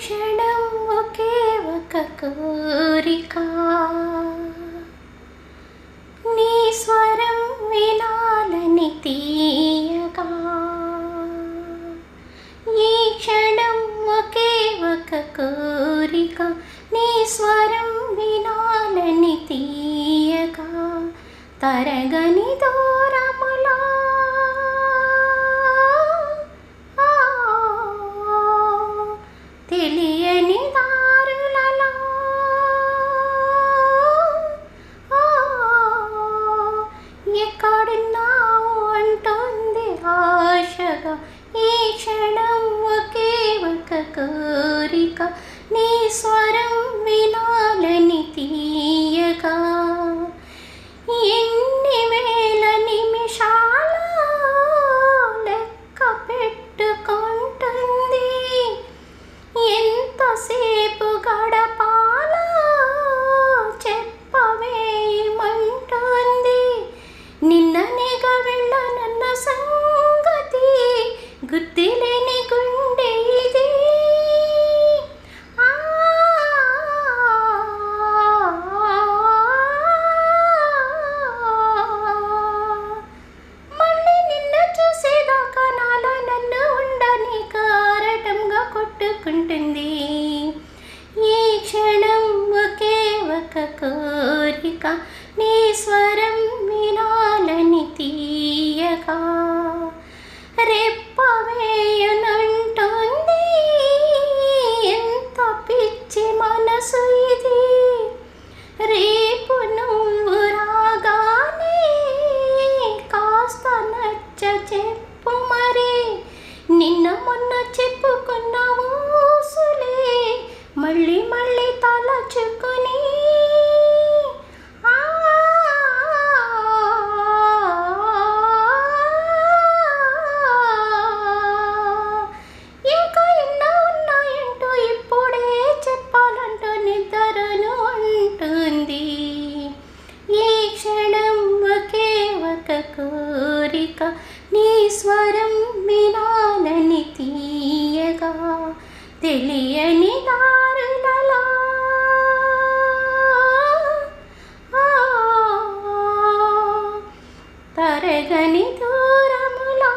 క్షణం ఒకే ఒక కోరిక. నీ స్వరం వినాలని తీయగా ఈ క్షణం ఒకే ఒక కోరిక. నీ స్వరం వినాలని తీయగా తరగని దూరములో కోరిక నీ స్వరం వినాలని తీయగా ఎన్ని వేల నిమిషాల లెక్క పెట్టుకుంటుంది? ఎంతసేపు గడపాల? చెప్పవేయమంటుంది వెళ్ళ వెళ్ళనన్న సంగతి గుర్తులేని కొట్టుకుంటుంది ఈ క్షణం ఒకే ఒక కోరిక నీ స్వరం వినాలని తీయగా రెప్పవేయనంటుంది ఎంత పిచ్చి మనసు ఇది. రేపు నువ్వు రాగానే కాస్త నచ్చ చెప్పు మళ్ళీ మళ్ళీ తలచుకుని ఆ, ఇంకా ఎన్నో ఉన్నాయంటూ ఇప్పుడే చెప్పాలంటూ నిద్రను ఉంటుంది. ఈ క్షణం ఒకే ఒక కోరిక నీ స్వరం వినాలని తెలియని దారులలో ఆ, తరగని దూరములో.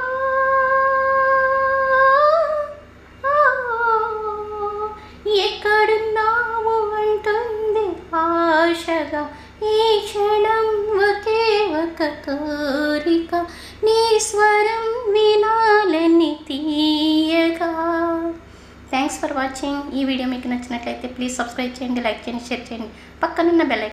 ఎక్కడున్నావు అంటుంది ఆశగా. ఈ క్షణం ఒకే ఒక కోరిక. నీ స్వరం వినాలని తీయ థ్యాంక్స్ ఫర్ వాచింగ్ ఈ వీడియో మీకు నచ్చినట్లయితే ప్లీజ్ సబ్స్క్రైబ్ చేయండి లైక్ చేయండి షేర్ చేయండి. పక్కనున్న బెల్